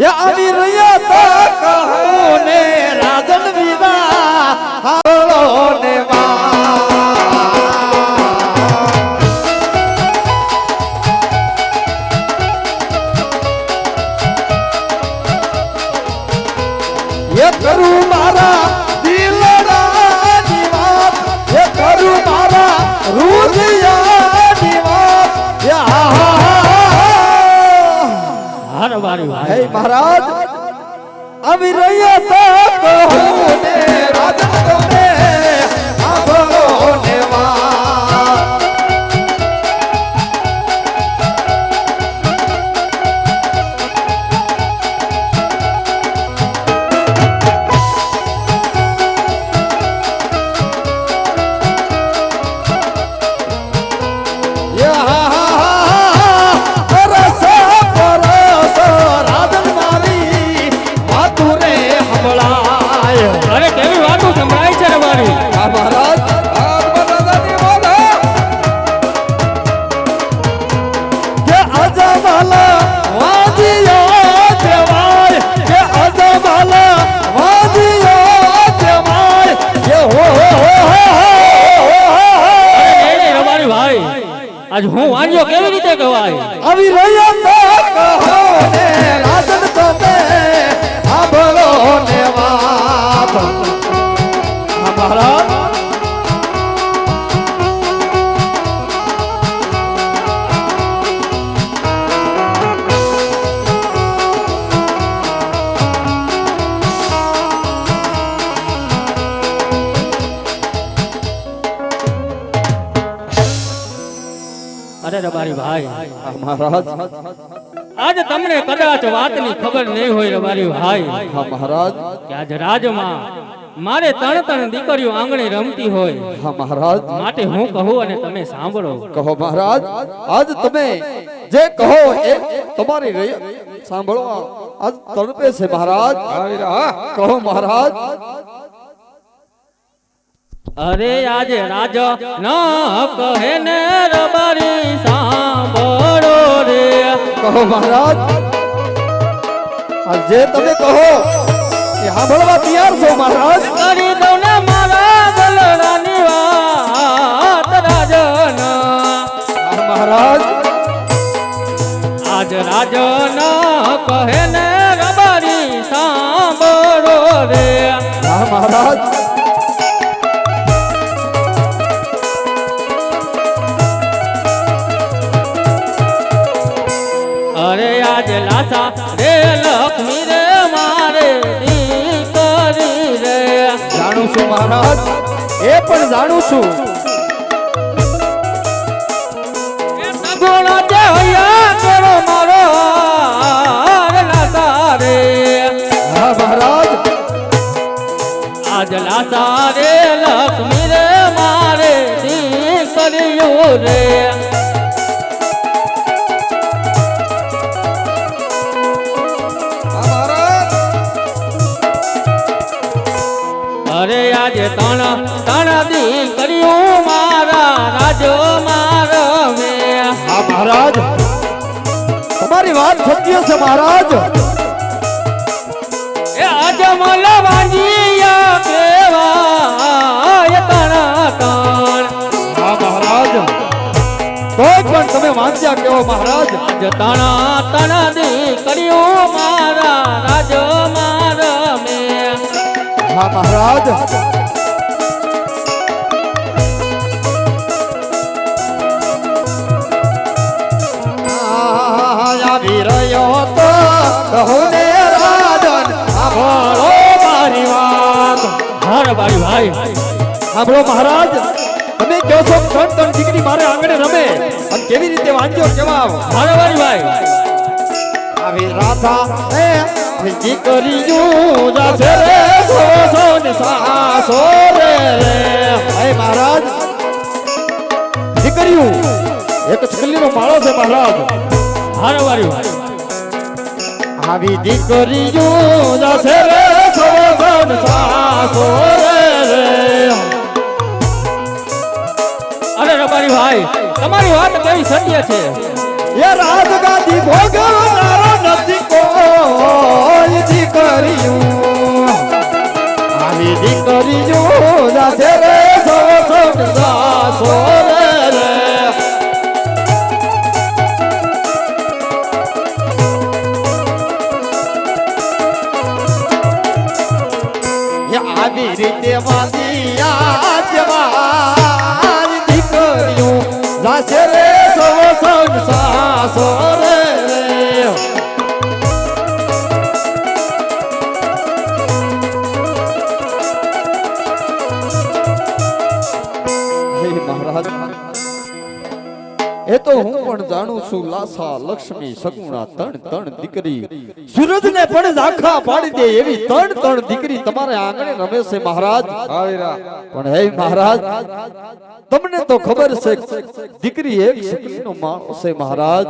આવી રહ્યા તા કહું ને આવી ભાઈ. મહારાજ. આજ તમને કદાચ વાતની ખબર નહીં હોય મારી ભાઈ. હા મહારાજ. કે આજ રાજમાં મારે ત્રણ ત્રણ દીકરીઓ આંગણે રમતી હોય. હા મહારાજ. માટે હું કહું અને તમે સાંભળો. કહો મહારાજ. આજ તમે જે કહો એ તમારી રહી સાંભળો આજ તડપે છે મહારાજ. કહો મહારાજ. અરે આજે રાજ ન કહે ને રબારી સાંભળો રે. કહો મહારાજ. જે તમે કહો એ સાંભળવા તૈયાર છો મહારાજ? કરી દો ને મારા દલડાની વાત રાજન. મહારાજ. આજ રાજન કહે ને રબારી સાંભળો રે. મહારાજ. એ પણ જાણું છું. ગુણ જે હૈયા કરો મારો હાર હા મહારાજ. આજ લાસા લક્ષ્મી રે મારે કર્યું રે. અરે આજે તણ તમારી વાત સત્ય છે મહારાજ. એ અજમલ વાંજીયા કેવાય તણ તણ હા મહારાજ. પણ તમે વાંચ્યા કેવો મહારાજ. તણા તણા દી કર્યો મારા રાજ મારા મે. હા મહારાજ. હાર બારી ભાઈ. સાંભળો મહારાજ, તમે કહો છો ત્રણ ત્રણ દીકરી મારે આંગણે રમે. અને કેવી રીતે વાંચ્યો જવાબ? હાર બારી ભાઈ. આવી રાધા, હે દીકરીયું જાશે રે, સો સો ને સાસો રે રે. હે મહારાજ દીકરીયું એક છેલ્લીનો માળો છે મહારાજ. હાર બારી આવી દીકરીયું જાશે સાસો રે અરે ભાઈ, તમારી વાત કઈ સત્ય છે? એ રાજગાદી ભોગવનારો નથી કોઈ દીકરીયું. આવી દીકરીયું જાતે રે સૌ સૌ જાશે રે સૌ સંસાસો રે એ તો હું પણ જાણું છું લાસા લક્ષ્મી સગુણા ત્રણ ત્રણ દીકરી. સૂરજને પણ ઝાંખા પાડી દે એવી ત્રણ ત્રણ દીકરી તમારે આંગણે રમે છે મહારાજ. પણ હે મહારાજ તમને તો ખબર છે દીકરી એક શકલીનો માણસ છે મહારાજ.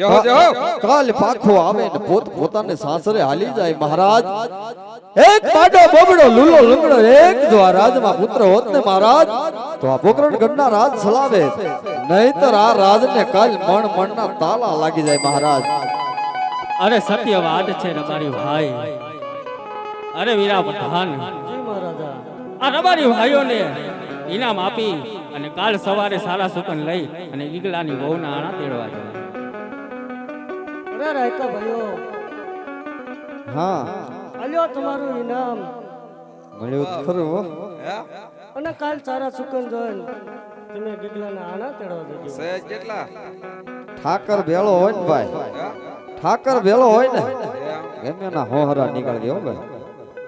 કાલ પાખો આવે ને પોત પોતાને સાસરે હાલી જાય મહારાજ. એક પાડો બોબડો લુલો લુગડો એક જો આ રાજમાં પુત્ર હોત ને મહારાજ તો આ પોકરણ ગઢના રાજ સલાવે. નહીતર આ રાજને કાલ મણ મણના તાલા લાગી જાય મહારાજ. અરે સત્ય વાત છે રબારી ભાઈ. અરે વીરા મહારાજા આ રબારી ભાઈઓને ઇનામ આપી અને કાલ સવારે સારા સુકન લઈ અને ઈગલાની વહુના આણા તેડવા જવા. અરે રાયકા ભયો હા. અલ્યો તમારું ઇનામ. મળ્યો ખરું અને કાલ સારા સુકન જોઈન તમે ગીગલાના આના તેડવા દેજો સહેજ કેટલા? ઠાકર ભેળો હોય ને ભાઈ. ઠાકર ભેળો હોય ને. ગમે ના હોહરા નીકળ ગયો ભાઈ.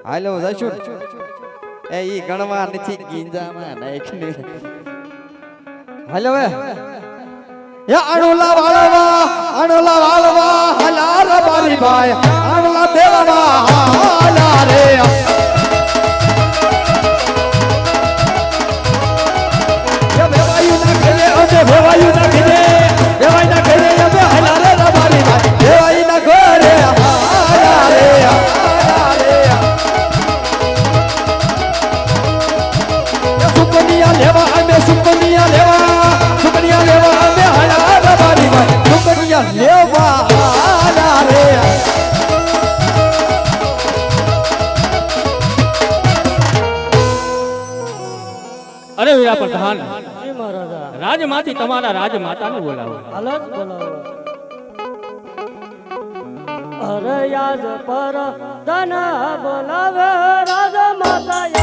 હાલો જઈશું એ ઈ ગણવા નથી ગીંજામાં નાખી હાલો હવે અણુલા વાળવા અણુલા વાળવા હલાલ બારી ભાઈ અણુલા દેવા અરે વીરા પ્રધાન રાજમાંથી તમારા રાજમાતાને બોલાવો. બોલાવો. અરે યાદ પર ધન બોલાવે રાજા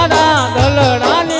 મારા દલડાની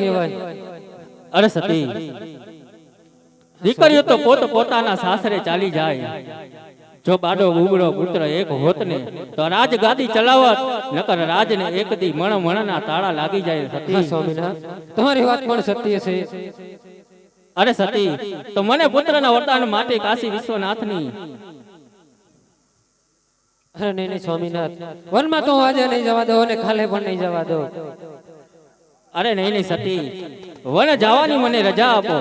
કહેવાય. અરે સતી દીકરીઓ તો પોત પોતાના સાસરે ચાલી જાય. જો બાડો ઉગડો પુત્ર એક હોત ને તો રાજ ગાદી ચલાવત નકર રાજને એક દી મણ મણના તાળા લાગી જાય સતી. સ્વામિનારાયણ તમારી વાત પણ સત્ય છે. અરે સતી તો મને પુત્રના વરદાન માટે કાશી વિશ્વનાથની. અરે નહીં સ્વામીનાથ. વનમાં તો આજે નહીં જવા દો અને ખાલે પણ નહીં જવા દો અરે નહીં નહીં સતી. વન જવાની મને રજા આપો.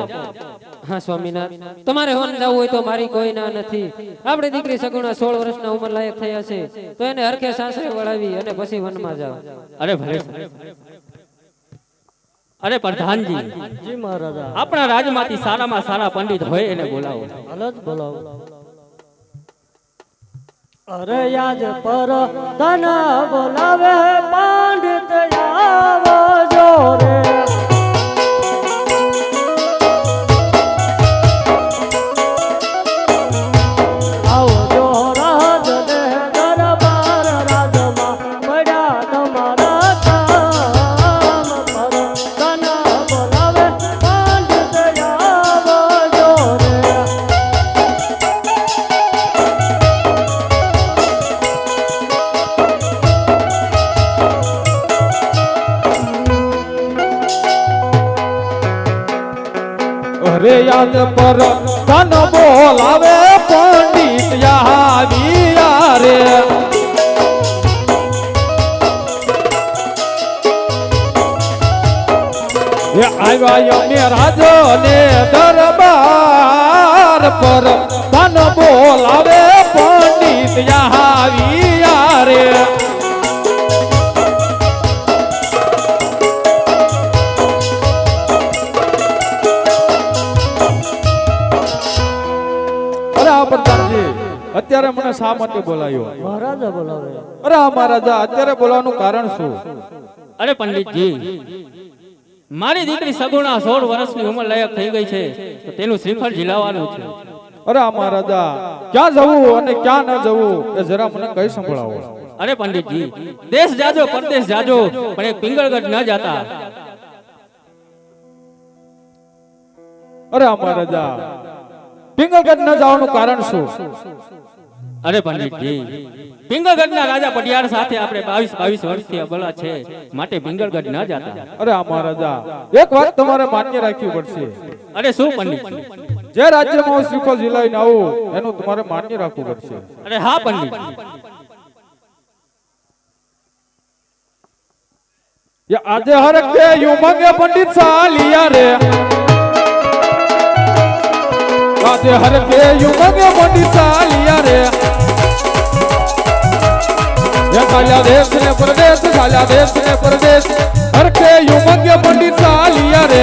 હા સ્વામિનાથ તમારે વન જવું હોય તો મારી કોઈ ના નથી. આપણે દીકરી સગુણા સોળ વર્ષના ઉંમર લાયક થયા છે તો એને હરખે સાસરે વળાવી અને પછી વનમાં જાઓ. અરે ભલે અરે પ્રધાનજી જી મહારાજા. આપણા રાજમાંથી સારામાં સારા પંડિત હોય એને બોલાવો. બોલાવો. અરે યાદ પર તન બોલાવે પાંડિત આવજો રે. પર તન બોલાવે પંડિત યાવિયા રે આવ્યા અમે રાજો ને દરબાર પર તન બોલાવે પંડિત યાવિયા રે અત્યારે મને શા માટે બોલાયો. મહારાજા બોલાવે. અરે આ મહારાજા અત્યારે બોલાવાનું કારણ શું? અરે પંડિતજી મારી દીકરી સગુણા સોળ વર્ષની ઉંમર લાયક થઈ ગઈ છે તો તેનું શ્રીફળ ઝીલાવવાનું છે. અરે આ મહારાજા ક્યાં જવું અને ક્યાં ન જવું એ જરા મને કઈ સંભળાવો. અરે પંડિતજી દેશ જાજો પરદેશ જાજો પણ એક પિંગળગઢ ન જાતા. અરે આ મહારાજા પિંગલગઢ ન જવાનું કારણ શું? અરે પંડિતજી પિંગળગઢના રાજા પટિયાર સાથે આપણે બાવીસ બાવીસ વર્ષથી અબલા છે માટે પિંગળગઢ ન જાતા. અરે આ મહારાજા એક વાત તમારે માન્ય રાખવી પડશે. અરે શું પંડિતજી? જે રાજ્યમાં હું શ્રીફળ ઝીલાવીને આવું એનું તમારે માન્ય રાખવું પડશે. અરે હા પંડિતજી. ये આજે હર કે યુ મંગે પંડિત સાલિયા રે. આજે હર કે યુ મંગે પંડિત સાલિયા રે. ચાલ્યા દેશ ને પરદેશ ચાલ્યા દેશ ને પરદેશ હરખે યુ મધ્ય પંડિત ચાલ્યા રે